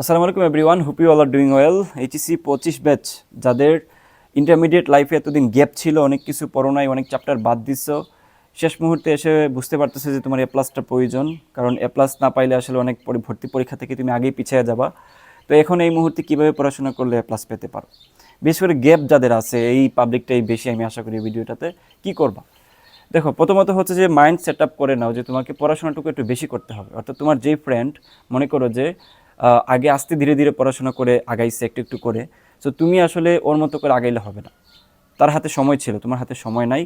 আসসালামু আলাইকুম everyone hope you all are doing well HSC পঁচিশ ব্যাচ যাদের ইন্টারমিডিয়েট লাইফে এতদিন গ্যাপ ছিল, অনেক কিছু পড়ো অনেক চ্যাপ্টার বাদ দিচ্ছ শেষ মুহূর্তে এসে বুঝতে পারতেছে যে তোমার এ প্লাসটা প্রয়োজন, কারণ এ প্লাস না পাইলে আসলে অনেক ভর্তি পরীক্ষা থেকে তুমি আগেই পিছিয়ে যাবা। তো এখন এই মুহূর্তে কীভাবে পড়াশোনা করলে এ প্লাস পেতে পারো? বিশেষ করে গ্যাপ যাদের আছে, এই পাবলিকটাই বেশি আমি আশা করি ভিডিওটাতে কি করবা? দেখো, প্রথমত হচ্ছে যে মাইন্ড সেট আপ করে নাও যে তোমাকে পড়াশোনাটুকু একটু বেশি করতে হবে। অর্থাৎ তোমার যেই ফ্রেন্ড মনে করো যে আগে আস্তে ধীরে ধীরে পড়াশোনা করে আগাইছে, একটু একটু করে। সো তুমি আসলে ওর মতো করে আগাইলে হবে না। তার হাতে সময় ছিল, তোমার হাতে সময় নাই।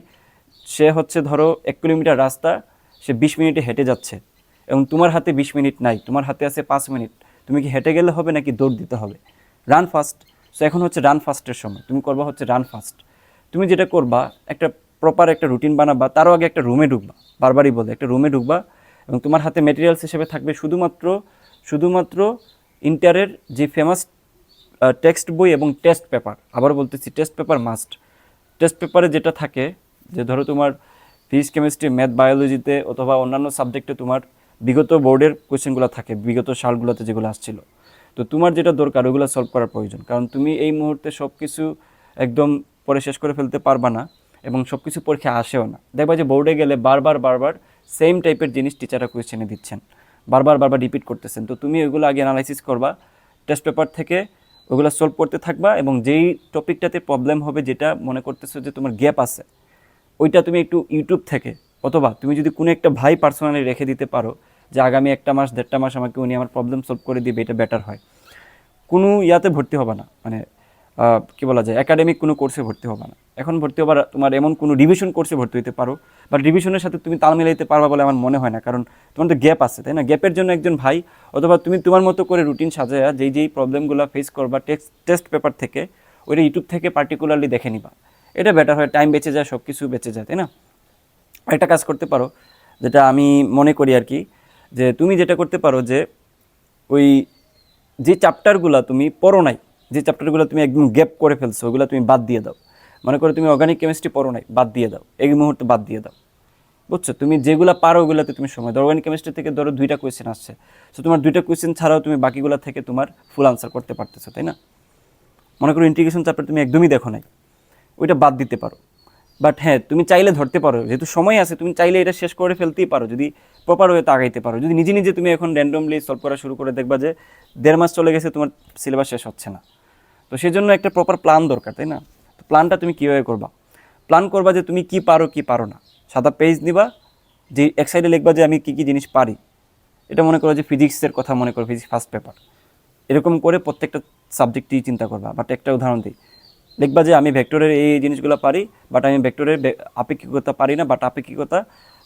সে হচ্ছে ধরো এক কিলোমিটার রাস্তা, সে বিশ মিনিটে হেঁটে যাচ্ছে। এবং তোমার হাতে বিশ মিনিট নাই, তোমার হাতে আছে পাঁচ মিনিট। তুমি কি হেঁটে গেলে হবে নাকি দৌড় দিতে হবে? রান ফাস্ট সো এখন হচ্ছে রান ফাস্টের সময়। তুমি করবা হচ্ছে রান ফাস্ট তুমি যেটা করবা, একটা প্রপার একটা রুটিন বানাবা, তারও আগে একটা রুমে ঢুকবা। বারবারই বলে, একটা রুমে ঢুকবা এবং তোমার হাতে মেটেরিয়ালস হিসেবে থাকবে শুধুমাত্র শুধুমাত্র ইন্টারের যে ফেমাস টেক্সট বই এবং টেস্ট পেপার আবার বলতেছি টেস্ট পেপার মাস্ট টেস্ট পেপারে যেটা থাকে, যে ধরো তোমার ফিজিক্স কেমিস্ট্রি ম্যাথ বায়োলজিতে অথবা অন্যান্য সাবজেক্টে তোমার বিগত বোর্ডের কোয়েশ্চেনগুলো থাকে, বিগত সালগুলোতে যেগুলো আসছিল। তো তোমার যেটা দরকার, ওগুলো সলভ করার প্রয়োজন। কারণ তুমি এই মুহূর্তে সব কিছু একদম পরে শেষ করে ফেলতে পারবা না এবং সব কিছু পরীক্ষা আসেও না। দেখবা যে বোর্ডে গেলে বারবার বারবার সেম টাইপের জিনিস টিচাররা কোয়েশ্চেনে দিচ্ছেন। বারবার বারবার রিপিট করতেছেন। তো তুমি ওইগুলো আগে অ্যানালাইসিস করবা টেস্ট পেপার থেকে ওগুলো সলভ করতে থাকবা এবং যেই টপিকটাতে প্রবলেম হবে যেটা মনে করতেছো যে তোমার গ্যাপ আছে, ওইটা তুমি একটু ইউটিউব থেকে অথবা তুমি যদি কোনো একটা ভাই পার্সোনালি রেখে দিতে পারো যে আগামী একটা মাস, দেড়টা মাস আমাকে উনি আমার প্রবলেম সলভ করে দিবে, এটা বেটার হয়। কোনো ইয়াতে ভর্তি হবে না মানে কি বলা যায় একাডেমিক কোনো কোর্সে ভর্তি হবে না। এখন ভর্তি হবার তোমার এমন কোনো ডিভিশন কোর্সে ভর্তি হতে পারো বা ডিভিশনের সাথে তুমি তাল মিলাইতে পারবা বলে আমার মনে হয় না, কারণ তোমার তো গ্যাপ আছে, তাই না? গ্যাপের জন্য একজন ভাই, অথবা তুমি তোমার মতো করে রুটিন সাজায়া যেই যেই প্রবলেমগুলো ফেস করবা টেক্সট টেস্ট পেপার থেকে, ওইটা ইউটিউব থেকে পার্টিকুলারলি দেখে নিবা। এটা বেটার হয় টাইম বেঁচে যায় সব কিছু বেঁচে যায়, তাই না? একটা কাজ করতে পারো, যেটা আমি মনে করি আর কি, যে তুমি যেটা করতে পারো যে ওই যে চ্যাপ্টারগুলো তুমি পড়ো নাই, যে চ্যাপ্টারগুলো তুমি একদম গ্যাপ করে ফেলছো, ওগুলো তুমি বাদ দিয়ে দাও। মনে করো তুমি অর্গানিক কেমিস্ট্রি পড়ো নাই, বাদ দিয়ে দাও। এই মুহূর্তে বাদ দিয়ে দাও। বুঝছ? তুমি যেগুলো পারো ওগুলোতে তুমি সময় দাও। অর্গানিক কেমিস্ট্রি থেকে ধরো দুইটা কোয়েশ্চেন আসছে। সো তোমার দুইটা কোয়েশ্চেন ছাড়াও তুমি বাকিগুলো থেকে তোমার ফুল আনসার করতে পারতেছো, তাই না? মনে করো ইন্টিগ্রেশন চ্যাপ্টার তুমি একদমই দেখো নাই। ওইটা বাদ দিতে পারো। বাট হ্যাঁ তুমি চাইলে ধরতে পারো। যেহেতু সময় আছে, তুমি চাইলে এটা শেষ করে ফেলতেই পারো। যদি প্রপার ওয়েতে আগাইতে পারো। যদি নিজে নিজে তুমি এখন র্যান্ডমলি সলভ করা শুরু করে দেখবা যে দেড় মাস চলে গেছে, তোমার সিলেবাস শেষ হচ্ছে না। তো সেই জন্য একটা প্রপার প্ল্যান দরকার, তাই না? প্ল্যানটা তুমি কীভাবে করবা? প্ল্যান করবা যে তুমি কি পারো কি পারো না। সাদা পেজ নিবা, যে এক সাইডে লিখবা যে আমি কী কী জিনিস পারি। এটা মনে করো যে ফিজিক্সের কথা মনে করো ফিজিক্স ফার্স্ট পেপার এরকম করে প্রত্যেকটা সাবজেক্টই চিন্তা করবা। বাট একটা উদাহরণ দিই। দেখবা যে আমি ভেক্টরের এই জিনিসগুলো পারি বাট আমি ভেক্টরের আপেক্ষিকতা পারি না বাট আপেক্ষিকতা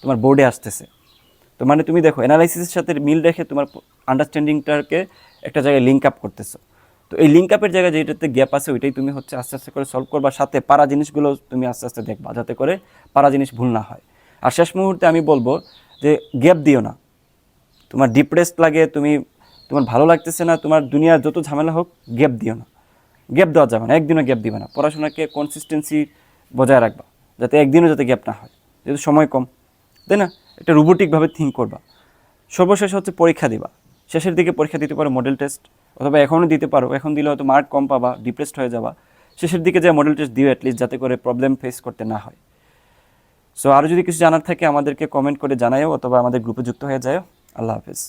তোমার বোর্ডে আসতেছে। তো মানে তুমি দেখো অ্যানালাইসিসের সাথে মিল রেখে তোমার আন্ডারস্ট্যান্ডিংটাকে একটা জায়গায় লিঙ্ক আপ করতেছো। তো এই লিঙ্ক আপের জায়গায় যেটাতে গ্যাপ আছে, ওইটাই তুমি হচ্ছে আস্তে আস্তে করে সলভ করবা। সাথে পারা জিনিসগুলো তুমি আস্তে আস্তে দেখবা, যাতে করে পারা জিনিস ভুল না হয়। আর শেষ মুহূর্তে আমি বলব যে গ্যাপ দিও না। তোমার ডিপ্রেসড লাগে, তুমি, তোমার ভালো লাগতেছে না, তোমার দুনিয়ার যত ঝামেলা হোক গ্যাপ দিও না। গ্যাপ দেওয়া যাবে না, একদিনও গ্যাপ দিবে না। পড়াশোনাকে কনসিস্টেন্সি বজায় রাখবা, যাতে একদিনও যাতে গ্যাপ না হয়। যেহেতু সময় কম, তাই না? একটা রোবোটিকভাবে থিঙ্ক করবা। সর্বশেষ হচ্ছে পরীক্ষা দিবা। শেষের দিকে পরীক্ষা দিতে পারো মডেল টেস্ট অথবা এখনও দিতে পারো, এখন দিলে হয়তো মার্ক কম পাবা ডিপ্রেসড হয়ে যাবা। শেষের দিকে যে মডেল টেস্ট দিও অ্যাটলিস্ট যাতে করে প্রবলেম ফেস করতে না হয়। সো আরও যদি কিছু জানার থাকে আমাদেরকে কমেন্ট করে জানায়ও, অথবা আমাদের গ্রুপে যুক্ত হয়ে যায় আল্লাহ হাফেজ।